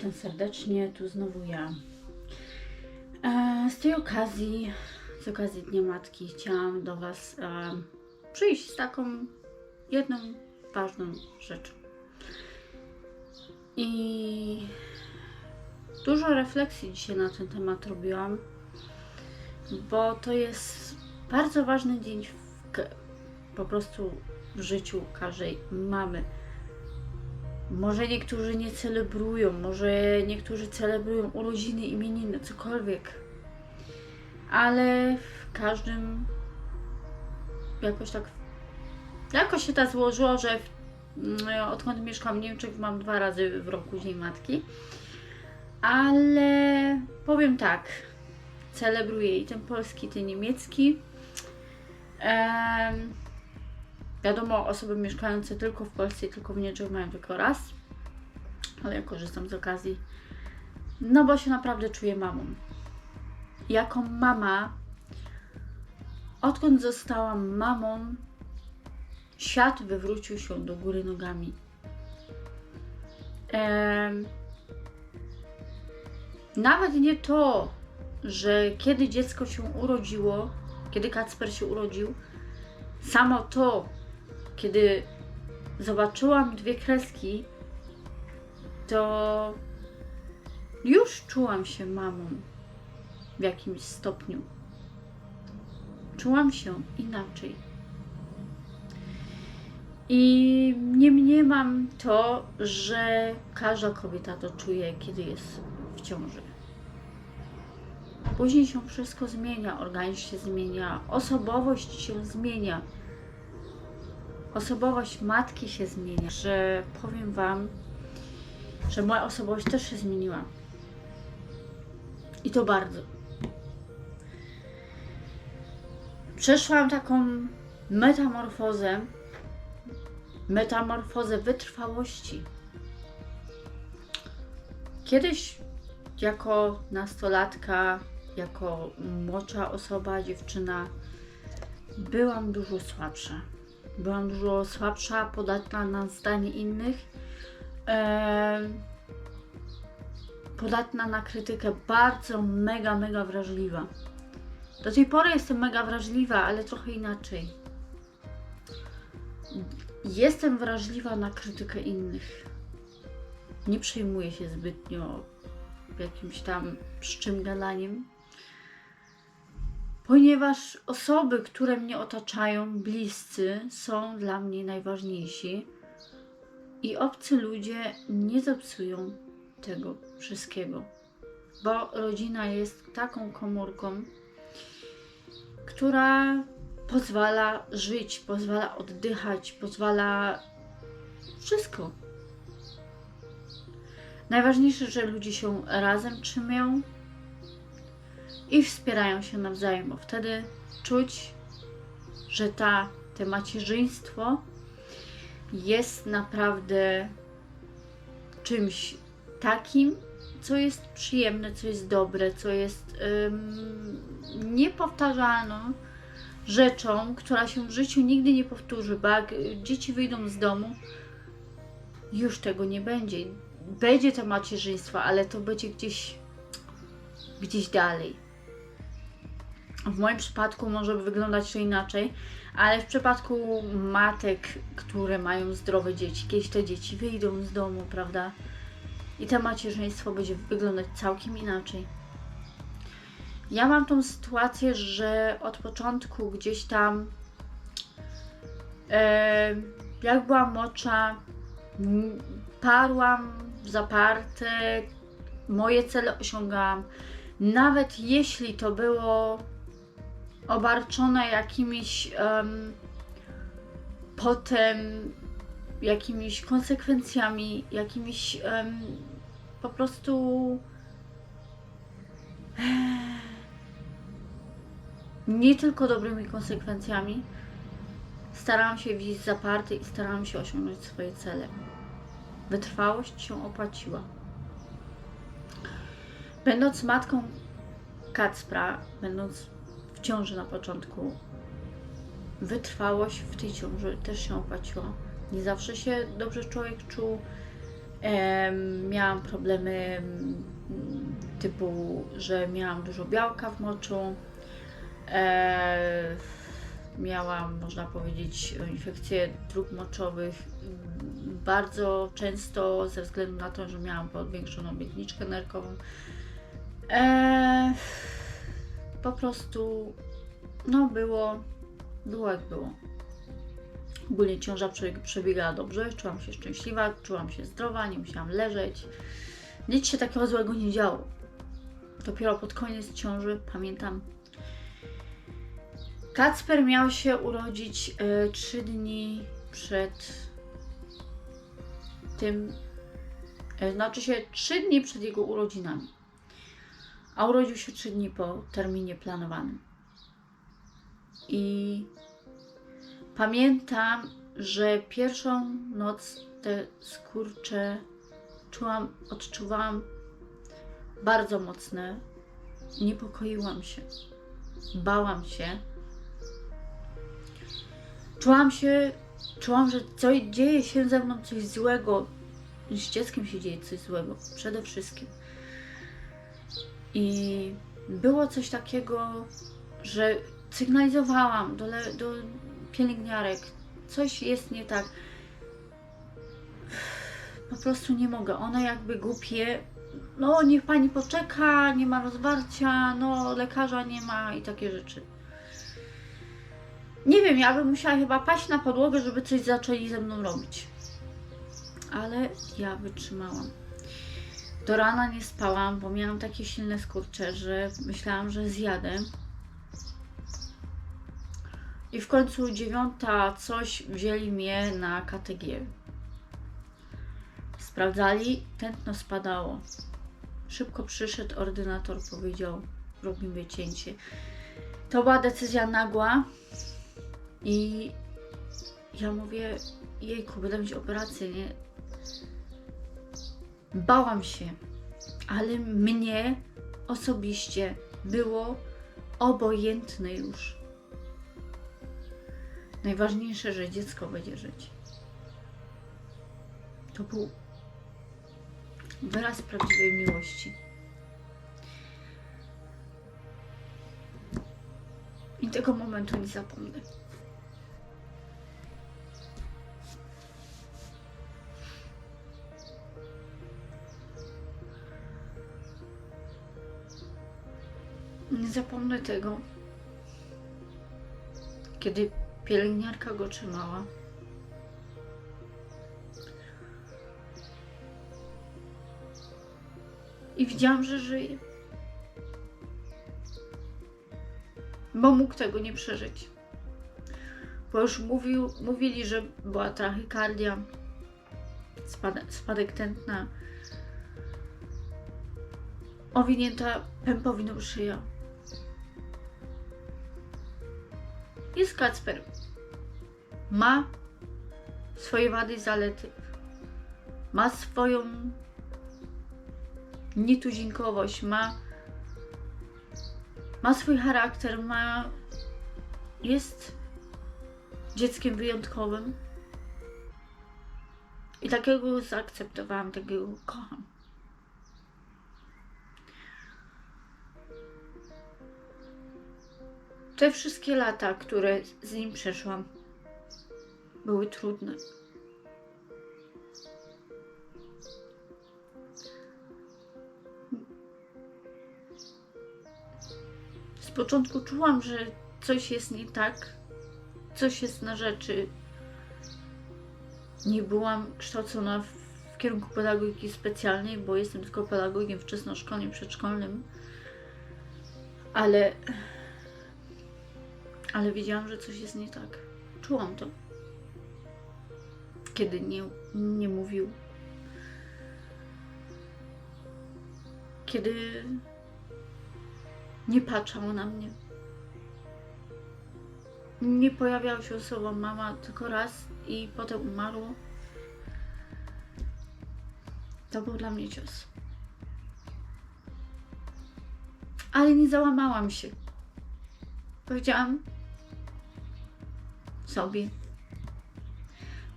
witam serdecznie, tu znowu ja. E, z tej okazji, z okazji Dnia Matki, chciałam do Was e, przyjść z taką jedną ważną rzeczą. I dużo refleksji dzisiaj na ten temat robiłam, bo to jest bardzo ważny dzień w, po prostu w życiu każdej mamy. Może niektórzy nie celebrują, może niektórzy celebrują urodziny, imieniny, cokolwiek. Ale w każdym jakoś tak jakoś się tak złożyło, że mm, odkąd mieszkam w Niemczech mam dwa razy w roku Dzień Matki. Ale powiem tak, celebruję i ten polski, i ten niemiecki. Em, Wiadomo, osoby mieszkające tylko w Polsce i tylko w Niemczech mają tylko raz, ale ja korzystam z okazji, no bo się naprawdę czuję mamą. Jako mama, odkąd zostałam mamą, świat wywrócił się do góry nogami. Em, nawet nie to, że kiedy dziecko się urodziło, kiedy Kacper się urodził, samo to, kiedy zobaczyłam dwie kreski, to już czułam się mamą w jakimś stopniu. Czułam się inaczej. I nie mniemam to, że każda kobieta to czuje, kiedy jest w ciąży. Później się wszystko zmienia, organizm się zmienia, osobowość się zmienia osobowość matki się zmienia, że powiem Wam, że moja osobowość też się zmieniła. I to bardzo. Przeszłam taką metamorfozę, metamorfozę wytrwałości. Kiedyś jako nastolatka, jako młodsza osoba, dziewczyna, byłam dużo słabsza byłam dużo słabsza, podatna na zdanie innych, e, podatna na krytykę, bardzo, mega, mega wrażliwa. Do tej pory jestem mega wrażliwa, ale trochę inaczej. Jestem wrażliwa na krytykę innych. Nie przejmuję się zbytnio jakimś tam szczymgalaniem ponieważ osoby, które mnie otaczają, bliscy, są dla mnie najważniejsi i obcy ludzie nie zepsują tego wszystkiego, bo rodzina jest taką komórką, która pozwala żyć, pozwala oddychać, pozwala wszystko. Najważniejsze, że ludzie się razem trzymają, i wspierają się nawzajem, bo wtedy czuć, że ta, te macierzyństwo jest naprawdę czymś takim, co jest przyjemne, co jest dobre, co jest ym, niepowtarzalną rzeczą, która się w życiu nigdy nie powtórzy, bo jak dzieci wyjdą z domu, już tego nie będzie. Będzie to macierzyństwo, ale to będzie gdzieś, gdzieś dalej. W moim przypadku może wyglądać to inaczej, ale w przypadku matek, które mają zdrowe dzieci, kiedyś te dzieci wyjdą z domu, prawda? I to macierzyństwo będzie wyglądać całkiem inaczej. Ja mam tą sytuację, że od początku gdzieś tam, e, jak byłam młodsza, m, parłam w zaparte, moje cele osiągałam. Nawet jeśli to było obarczone jakimiś um, potem jakimiś konsekwencjami, jakimiś um, po prostu nie tylko dobrymi konsekwencjami. Starałam się wziąć zaparty i starałam się osiągnąć swoje cele. Wytrwałość się opłaciła. Będąc matką Kacpra, będąc w ciąży na początku. Wytrwałość w tej ciąży też się opłaciła. Nie zawsze się dobrze człowiek czuł. Em, miałam problemy typu, że miałam dużo białka w moczu. E, miałam, można powiedzieć, infekcje dróg moczowych bardzo często ze względu na to, że miałam powiększoną miedniczkę nerkową. E, po prostu, no było, było jak było. Ogólnie ciąża prze- przebiegała dobrze, czułam się szczęśliwa, czułam się zdrowa, nie musiałam leżeć. Nic się takiego złego nie działo. Dopiero pod koniec ciąży, pamiętam, Kacper miał się urodzić y, dni przed tym, y, znaczy się trzy dni przed jego urodzinami. A urodził się trzy dni po terminie planowanym. I pamiętam, że pierwszą noc te skurcze czułam, odczuwałam bardzo mocne. Niepokoiłam się. Bałam się. Czułam się, czułam, że co, dzieje się ze mną coś złego. Z dzieckiem się dzieje coś złego. Przede wszystkim. I było coś takiego, że sygnalizowałam do, do pielęgniarek, coś jest nie tak. Po prostu nie mogę. One jakby głupie. No, niech pani poczeka, nie ma rozwarcia, no, lekarza nie ma i takie rzeczy. Nie wiem, ja bym musiała chyba paść na podłogę, żeby coś zaczęli ze mną robić. Ale ja wytrzymałam. Do rana nie spałam, bo miałam takie silne skurcze, że myślałam, że zjadę. I w końcu dziewiąta coś wzięli mnie na KTG. Sprawdzali, tętno spadało. Szybko przyszedł ordynator, powiedział, robimy cięcie. To była decyzja nagła i ja mówię, jejku, będę mieć operację, nie? Bałam się, ale mnie osobiście było obojętne już. Najważniejsze, że dziecko będzie żyć. To był wyraz prawdziwej miłości. I tego momentu nie zapomnę. Nie zapomnę tego, kiedy pielęgniarka go trzymała. I widziałam, że żyje. Bo mógł tego nie przeżyć. Bo już mówił, mówili, że była trachykardia, spadek, spadek tętna, owinięta pępowiną szyja. Jest Kacper. Ma swoje wady i zalety. Ma swoją nietuzinkowość, ma, ma swój charakter, ma, jest dzieckiem wyjątkowym. I takiego go zaakceptowałam, takiego go kocham. Te wszystkie lata, które z nim przeszłam, były trudne. Z początku czułam, że coś jest nie tak, coś jest na rzeczy. Nie byłam kształcona w, kierunku pedagogiki specjalnej, bo jestem tylko pedagogiem wczesnoszkolnym, przedszkolnym, ale ale wiedziałam, że coś jest nie tak. Czułam to. Kiedy nie, nie mówił. Kiedy nie patrzał na mnie. Nie pojawiała się słowo mama tylko raz i potem umarło. To był dla mnie cios. Ale nie załamałam się. Powiedziałam sobie,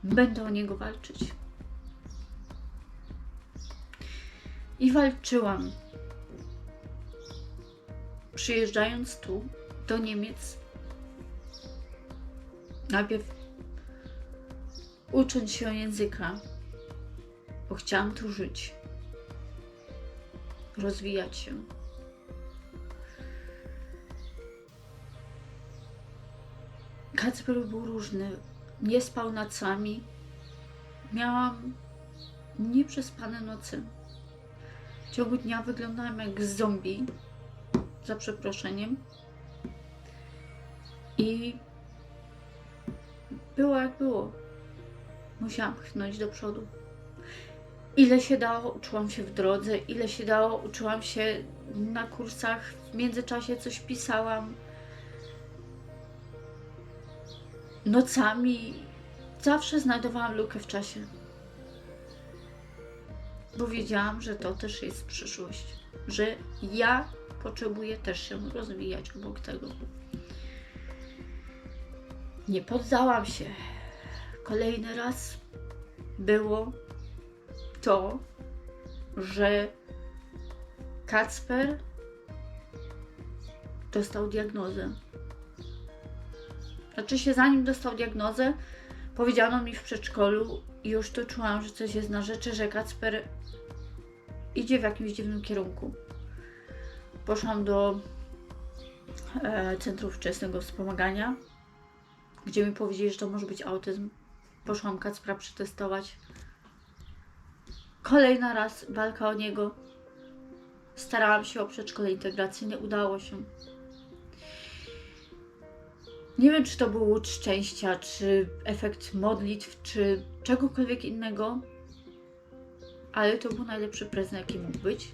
będę o niego walczyć. I walczyłam. Przyjeżdżając tu, do Niemiec, najpierw ucząc się języka, bo chciałam tu żyć, rozwijać się. Kacper był różny. Nie spał nocami. Miałam nieprzespane noce. W ciągu dnia wyglądałam jak zombie, za przeproszeniem. I było jak było. Musiałam pchnąć do przodu. Ile się dało, uczyłam się w drodze, ile się dało, uczyłam się na kursach. W międzyczasie coś pisałam. Nocami zawsze znajdowałam lukę w czasie. Bo wiedziałam, że to też jest przyszłość. Że ja potrzebuję też się rozwijać obok tego. Nie poddałam się. Kolejny raz było to, że Kacper dostał diagnozę. Znaczy się, zanim dostał diagnozę, powiedziano mi w przedszkolu i już to czułam, że coś jest na rzeczy, że Kacper idzie w jakimś dziwnym kierunku. Poszłam do e, Centrum Wczesnego Wspomagania, gdzie mi powiedzieli, że to może być autyzm. Poszłam Kacpra przetestować. Kolejna raz walka o niego. Starałam się o przedszkole integracyjne, udało się. Nie wiem, czy to był łód szczęścia, czy efekt modlitw, czy czegokolwiek innego, ale to był najlepszy prezent, jaki mógł być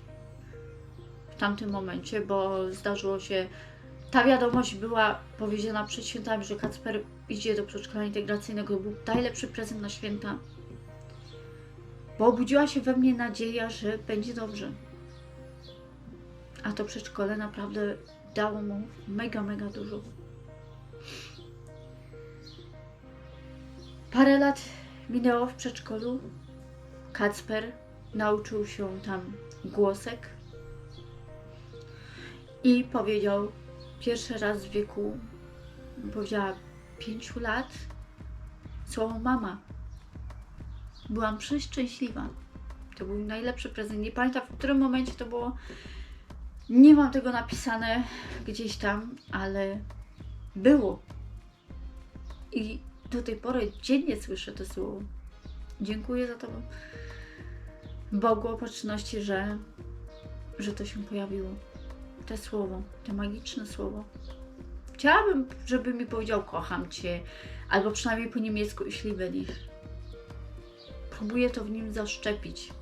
w tamtym momencie, bo zdarzyło się. Ta wiadomość była powiedziana przed świętami, że Kacper idzie do przedszkola integracyjnego. To był najlepszy prezent na święta, bo obudziła się we mnie nadzieja, że będzie dobrze. A to przedszkole naprawdę dało mu mega, mega dużo. Parę lat minęło w przedszkolu. Kacper nauczył się tam głosek i powiedział pierwszy raz w wieku, powiedziała 5 lat, słowo mama. Byłam przeszczęśliwa. To był najlepszy prezent. Nie pamiętam w którym momencie to było. Nie mam tego napisane gdzieś tam, ale było. I do tej pory dziennie słyszę to słowo. Dziękuję za to Bogu opatrzności, że, że to się pojawiło. Te słowo, te magiczne słowo. Chciałabym, żeby mi powiedział kocham Cię, albo przynajmniej po niemiecku liebe dich. Próbuję to w nim zaszczepić.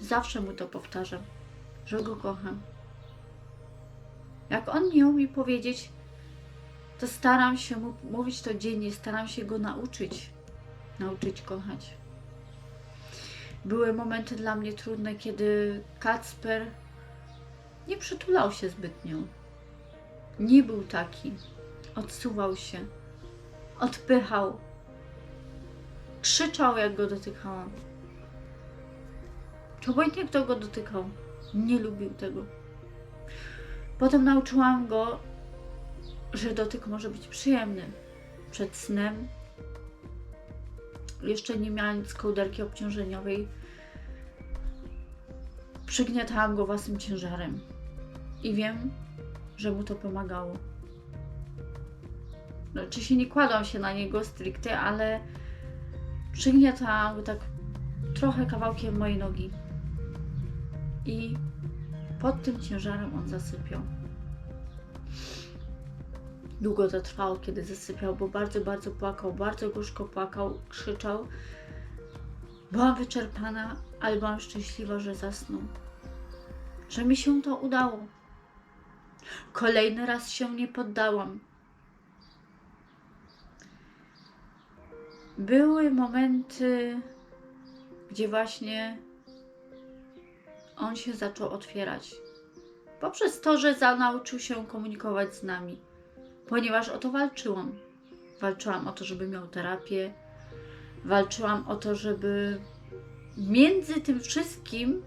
Zawsze mu to powtarzam, że go kocham. Jak on nie umie powiedzieć, to staram się mówić to dziennie, staram się go nauczyć, nauczyć kochać. Były momenty dla mnie trudne, kiedy Kacper nie przytulał się zbytnio. Nie był taki. Odsuwał się, odpychał, krzyczał, jak go dotykałam. Obojętnie kto go dotykał, nie lubił tego. Potem nauczyłam go, że dotyk może być przyjemny. Przed snem jeszcze nie mając kołderki obciążeniowej, przygniatałam go własnym ciężarem. I wiem, że mu to pomagało. Znaczy się nie kładłam się na niego stricte, ale przygniatałam go tak trochę kawałkiem mojej nogi. I pod tym ciężarem on zasypiał. Długo to trwało, kiedy zasypiał, bo bardzo, bardzo płakał, bardzo gorzko płakał, krzyczał. Byłam wyczerpana, ale byłam szczęśliwa, że zasnął. Że mi się to udało. Kolejny raz się nie poddałam. Były momenty, gdzie właśnie on się zaczął otwierać. Poprzez to, że nauczył się komunikować z nami ponieważ o to walczyłam. Walczyłam o to, żeby miał terapię, walczyłam o to, żeby między tym wszystkim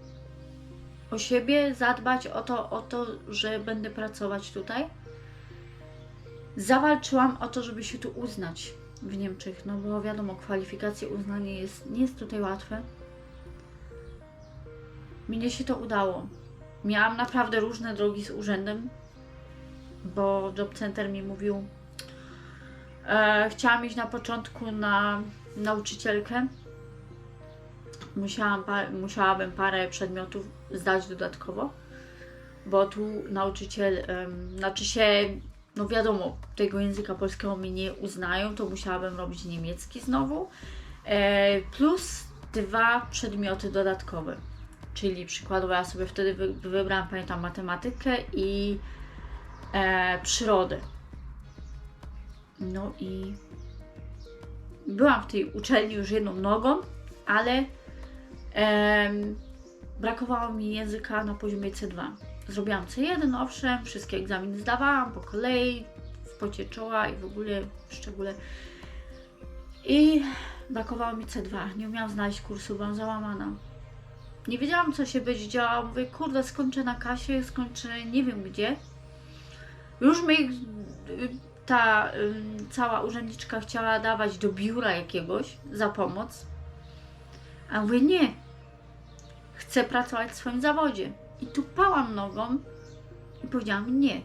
o siebie, zadbać o to, o to, że będę pracować tutaj. Zawalczyłam o to, żeby się tu uznać w Niemczech, no bo wiadomo, kwalifikacje, uznanie jest, nie jest tutaj łatwe. Mnie się to udało. Miałam naprawdę różne drogi z urzędem, bo Job Center mi mówił, e, chciałam iść na początku na nauczycielkę. Musiałam, pa- musiałabym parę przedmiotów zdać dodatkowo, bo tu nauczyciel, znaczy się, no wiadomo, tego języka polskiego mi nie uznają, to musiałabym robić niemiecki znowu, e, plus dwa przedmioty dodatkowe. Czyli przykładowo ja sobie wtedy wy, wybrałam, pamiętam, matematykę i e, przyrodę. No i byłam w tej uczelni już jedną nogą, ale em, brakowało mi języka na poziomie C2. Zrobiłam C1, owszem, wszystkie egzaminy zdawałam po kolei, w pocie czoła i w ogóle w szczególe. I brakowało mi C2. Nie umiałam znaleźć kursu, byłam załamana. Nie wiedziałam, co się będzie działo. Mówię, kurde, skończę na kasie, skończę nie wiem gdzie. Już mi y, ta y, cała urzędniczka chciała dawać do biura jakiegoś za pomoc. A mówię, nie. Chcę pracować w swoim zawodzie. I tu pałam nogą i powiedziałam nie.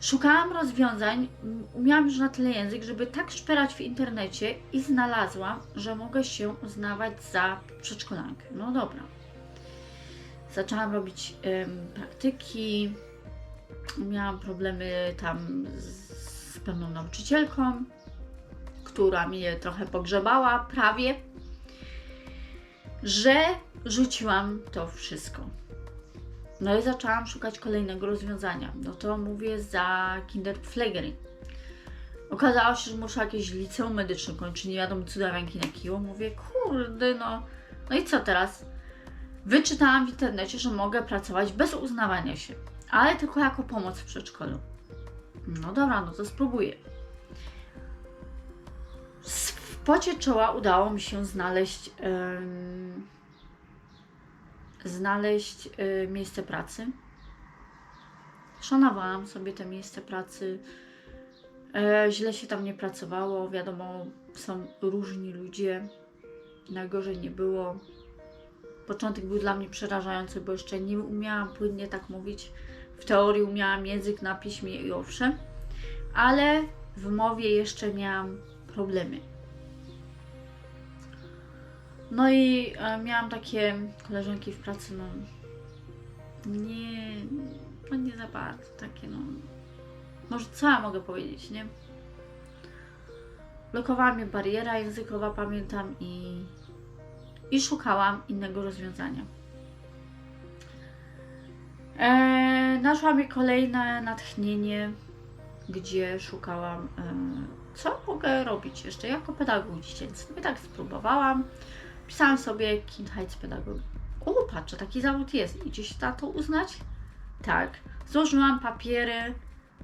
Szukałam rozwiązań, umiałam już na tyle język, żeby tak szperać w internecie i znalazłam, że mogę się uznawać za przedszkolankę. No dobra. Zaczęłam robić em, praktyki, miałam problemy tam z, z pewną nauczycielką, która mnie trochę pogrzebała, prawie, że rzuciłam to wszystko. No i zaczęłam szukać kolejnego rozwiązania. No to mówię za Kinderpflegerin. Okazało się, że muszę jakieś liceum medyczne kończyć, nie wiadomo co da ręki na kiło. Mówię, kurde, no. No i co teraz? Wyczytałam w internecie, że mogę pracować bez uznawania się, ale tylko jako pomoc w przedszkolu. No dobra, no to spróbuję. W pocie czoła udało mi się znaleźć znaleźć y, miejsce pracy. Szanowałam sobie te miejsce pracy. E, źle się tam nie pracowało. Wiadomo, są różni ludzie. Najgorzej nie było. Początek był dla mnie przerażający, bo jeszcze nie umiałam płynnie tak mówić. W teorii umiałam język na piśmie i owszem, ale w mowie jeszcze miałam problemy. No i e, miałam takie koleżanki w pracy, no nie, no nie za bardzo, takie no, może co ja mogę powiedzieć, nie? Blokowała mnie bariera językowa, pamiętam, i, i szukałam innego rozwiązania. E, naszła mi kolejne natchnienie, gdzie szukałam, e, co mogę robić jeszcze jako pedagog dziecięcy. No i tak spróbowałam. Pisałam sobie Kindheitspedagog. O, patrzę, taki zawód jest. Idzie się na to uznać? Tak. Złożyłam papiery,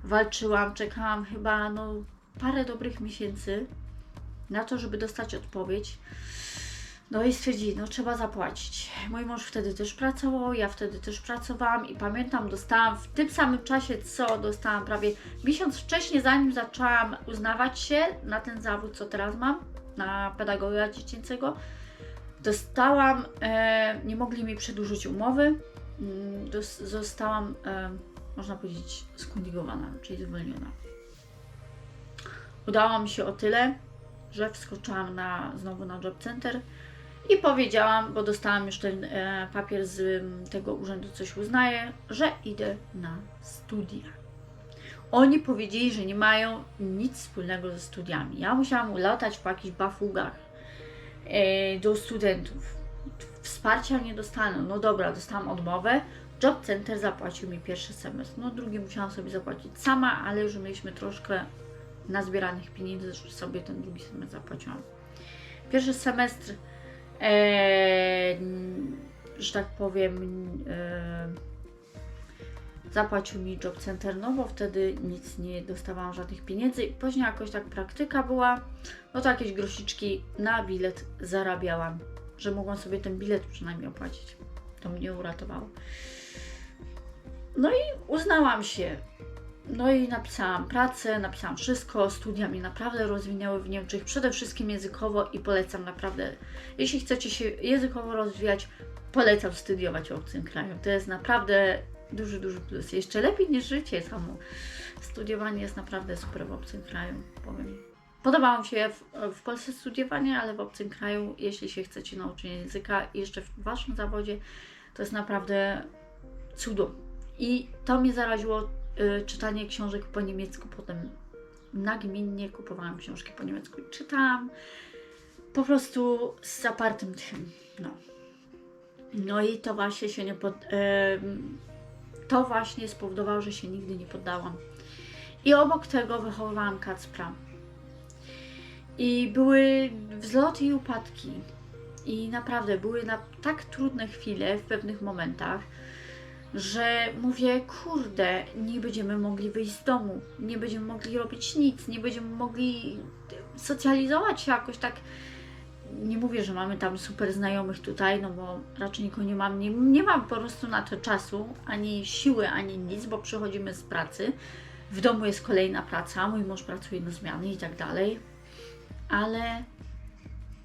walczyłam, czekałam chyba no, parę dobrych miesięcy na to, żeby dostać odpowiedź. No i stwierdzili, no trzeba zapłacić. Mój mąż wtedy też pracował, ja wtedy też pracowałam i pamiętam, dostałam w tym samym czasie, co dostałam prawie miesiąc wcześniej, zanim zaczęłam uznawać się na ten zawód, co teraz mam, na pedagoga dziecięcego, dostałam, e, nie mogli mi przedłużyć umowy, mm, dos, zostałam, e, można powiedzieć, skundigowana, czyli zwolniona. Udało mi się o tyle, że wskoczyłam na, znowu na Job Center i powiedziałam, bo dostałam już ten e, papier z tego urzędu, coś uznaje, że idę na studia. Oni powiedzieli, że nie mają nic wspólnego ze studiami. Ja musiałam latać po jakichś bafugach e, do studentów. Wsparcia nie dostanę. No dobra, dostałam odmowę. Job Center zapłacił mi pierwszy semestr. No drugi musiałam sobie zapłacić sama, ale już mieliśmy troszkę nazbieranych pieniędzy, że sobie ten drugi semestr zapłaciłam. Pierwszy semestr, że tak powiem, e, Zapłacił mi Job Center, no bo wtedy nic nie dostawałam żadnych pieniędzy. I później jakoś tak praktyka była, no to jakieś grosiczki na bilet zarabiałam, że mogłam sobie ten bilet przynajmniej opłacić. To mnie uratowało. No i uznałam się. No i napisałam pracę, napisałam wszystko. Studia mnie naprawdę rozwinęły w Niemczech, przede wszystkim językowo i polecam naprawdę. Jeśli chcecie się językowo rozwijać, polecam studiować w obcym kraju. To jest naprawdę duży, duży plus. Jeszcze lepiej niż życie samo. Studiowanie jest naprawdę super w obcym kraju, powiem. Podobało mi się w, w Polsce studiowanie, ale w obcym kraju, jeśli się chcecie nauczyć języka jeszcze w Waszym zawodzie, to jest naprawdę cudo. I to mnie zaraziło czytanie książek po niemiecku. Potem nagminnie kupowałam książki po niemiecku i czytałam po prostu z zapartym tym. No. No i to właśnie się nie pod, to właśnie spowodowało, że się nigdy nie poddałam. I obok tego wychowywałam Kacpra. I były wzloty i upadki. I naprawdę były na tak trudne chwile w pewnych momentach, że mówię, kurde, nie będziemy mogli wyjść z domu, nie będziemy mogli robić nic, nie będziemy mogli socjalizować się jakoś tak. Nie mówię, że mamy tam super znajomych tutaj, no bo raczej nikogo nie mam. Nie, nie mam po prostu na to czasu, ani siły, ani nic, bo przychodzimy z pracy. W domu jest kolejna praca, mój mąż pracuje na zmiany i tak dalej. Ale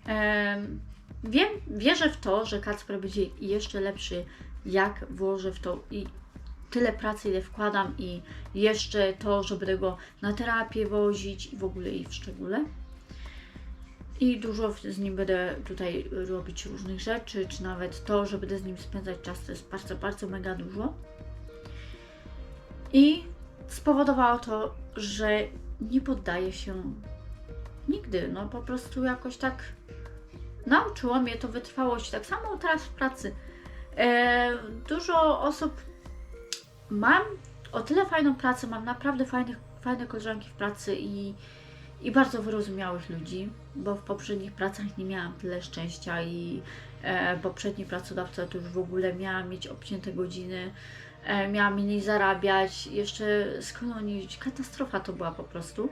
em, wiem, wierzę w to, że Kacper będzie jeszcze lepszy, jak włożę w to i tyle pracy, ile wkładam i jeszcze to, że będę go na terapię wozić i w ogóle i w szczególe. I dużo z nim będę tutaj robić różnych rzeczy, czy nawet to, że będę z nim spędzać czas, to jest bardzo, bardzo mega dużo. I spowodowało to, że nie poddaję się nigdy. No po prostu jakoś tak nauczyło mnie to wytrwałości. Tak samo teraz w pracy. E, dużo osób mam o tyle fajną pracę, mam naprawdę fajnych, fajne koleżanki w pracy i, i bardzo wyrozumiałych ludzi, bo w poprzednich pracach nie miałam tyle szczęścia i e, poprzedni pracodawca to już w ogóle miałam mieć obcięte godziny, e, miałam mniej zarabiać, jeszcze z kolonii katastrofa to była po prostu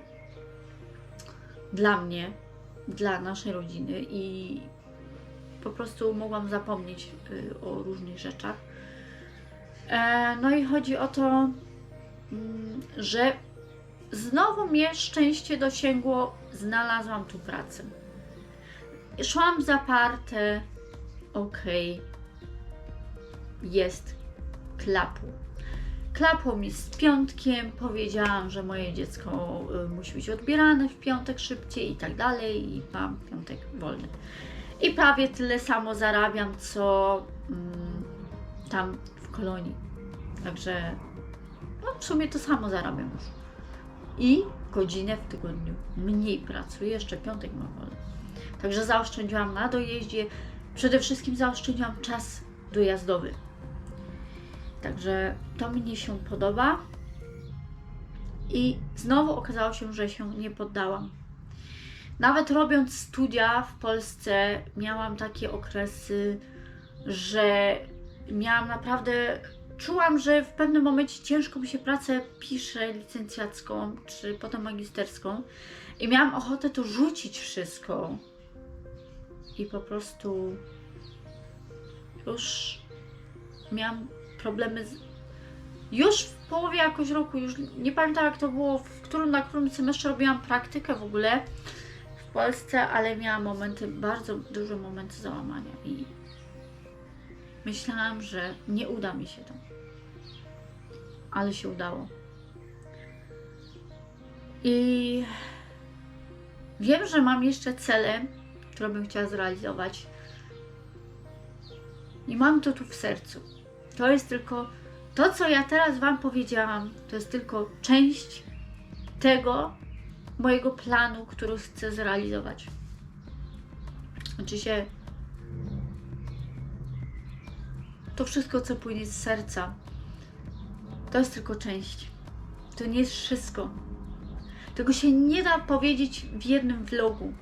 dla mnie, dla naszej rodziny i po prostu mogłam zapomnieć y, o różnych rzeczach. E, no i chodzi o to, mm, że znowu mnie szczęście dosięgło, znalazłam tu pracę. Szłam zaparte, okej, jest, klapło. Klapło mi z piątkiem, powiedziałam, że moje dziecko y, musi być odbierane w piątek szybciej i tak dalej i mam piątek wolny. I prawie tyle samo zarabiam, co mm, tam w kolonii. Także no w sumie to samo zarabiam już. I godzinę w tygodniu mniej pracuję, jeszcze piątek mam wolny. Także zaoszczędziłam na dojeździe. Przede wszystkim zaoszczędziłam czas dojazdowy. Także to mnie się podoba. I znowu okazało się, że się nie poddałam. Nawet robiąc studia w Polsce, miałam takie okresy, że miałam naprawdę. Czułam, że w pewnym momencie ciężko mi się pracę pisze licencjacką, czy potem magisterską, i miałam ochotę to rzucić wszystko. I po prostu już miałam problemy z. Już w połowie jakoś roku, już nie pamiętam jak to było, w którym, na którym semestrze robiłam praktykę w ogóle Polsce, ale miałam momenty, bardzo duże momenty załamania i myślałam, że nie uda mi się to. Ale się udało. I wiem, że mam jeszcze cele, które bym chciała zrealizować. I mam to tu w sercu. To jest tylko to, co ja teraz Wam powiedziałam, to jest tylko część tego mojego planu, który chcę zrealizować. Oczywiście to wszystko, co płynie z serca, to jest tylko część. To nie jest wszystko. Tego się nie da powiedzieć w jednym vlogu.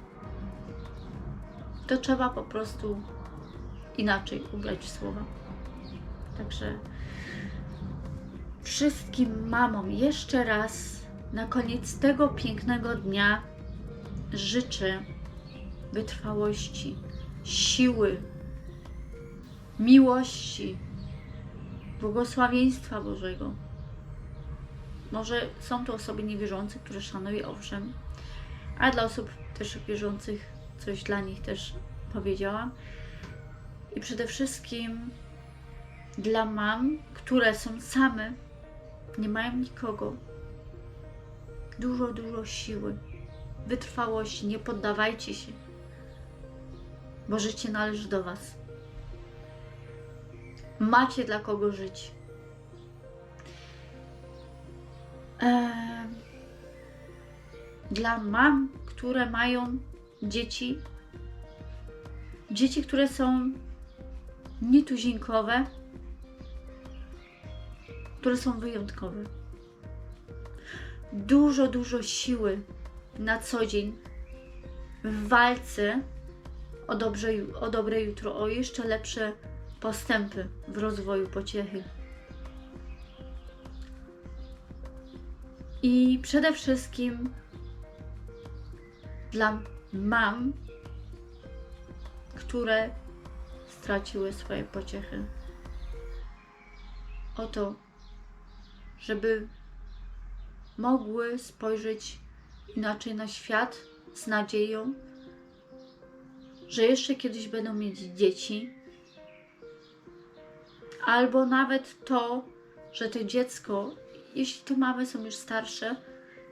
To trzeba po prostu inaczej ubrać słowa. Także wszystkim mamom jeszcze raz na koniec tego pięknego dnia życzę wytrwałości, siły, miłości, błogosławieństwa Bożego. Może są to osoby niewierzące, które szanuję, owszem, a dla osób też wierzących coś dla nich też powiedziałam. I przede wszystkim dla mam, które są same, nie mają nikogo. Dużo, dużo siły, wytrwałości, nie poddawajcie się, bo życie należy do Was. Macie dla kogo żyć. Em, Dla mam, które mają dzieci, dzieci, które są nietuzinkowe, które są wyjątkowe. Dużo, dużo siły na co dzień w walce o, dobrze, o dobre jutro, o jeszcze lepsze postępy w rozwoju pociechy. I przede wszystkim dla mam, które straciły swoje pociechy. O to, żeby mogły spojrzeć inaczej na świat z nadzieją, że jeszcze kiedyś będą mieć dzieci, albo nawet to, że to dziecko, jeśli te mamy są już starsze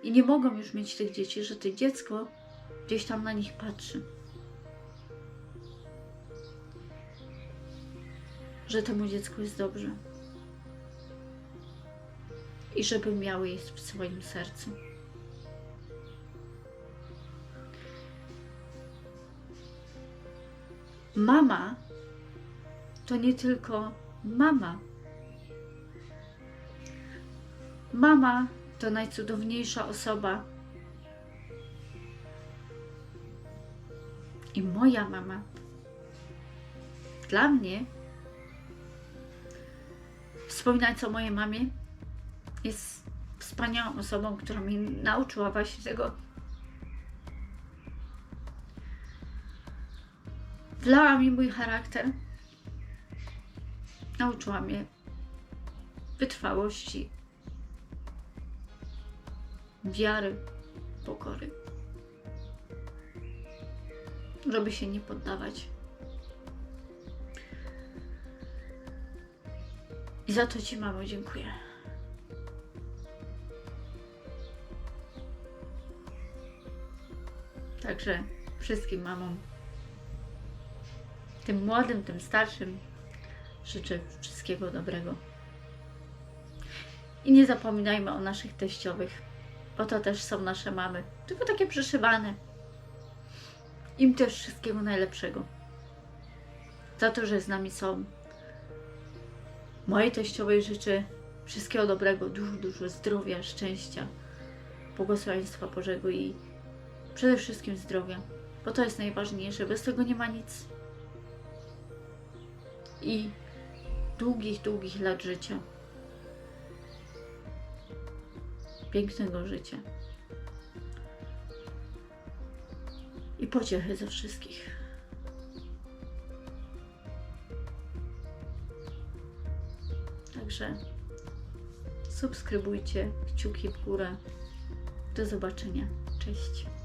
i nie mogą już mieć tych dzieci, że to dziecko gdzieś tam na nich patrzy. Że temu dziecku jest dobrze. I żeby miały je w swoim sercu. Mama to nie tylko mama. Mama to najcudowniejsza osoba. I moja mama. Dla mnie wspominać o mojej mamie jest wspaniałą osobą, która mnie nauczyła właśnie tego. Wlała mi mój charakter. Nauczyła mnie wytrwałości, wiary, pokory. Żeby się nie poddawać. I za to Ci, mamo, dziękuję. Także wszystkim mamom, tym młodym, tym starszym, życzę wszystkiego dobrego. I nie zapominajmy o naszych teściowych, bo to też są nasze mamy, tylko takie przyszywane. Im też wszystkiego najlepszego. Za to, że z nami są. Mojej teściowej życzę wszystkiego dobrego, dużo, dużo zdrowia, szczęścia, błogosławieństwa Bożego i przede wszystkim zdrowia, bo to jest najważniejsze. Bez tego nie ma nic. I długich, długich lat życia. Pięknego życia. I pociechy ze wszystkich. Także subskrybujcie, kciuki w górę. Do zobaczenia. Cześć.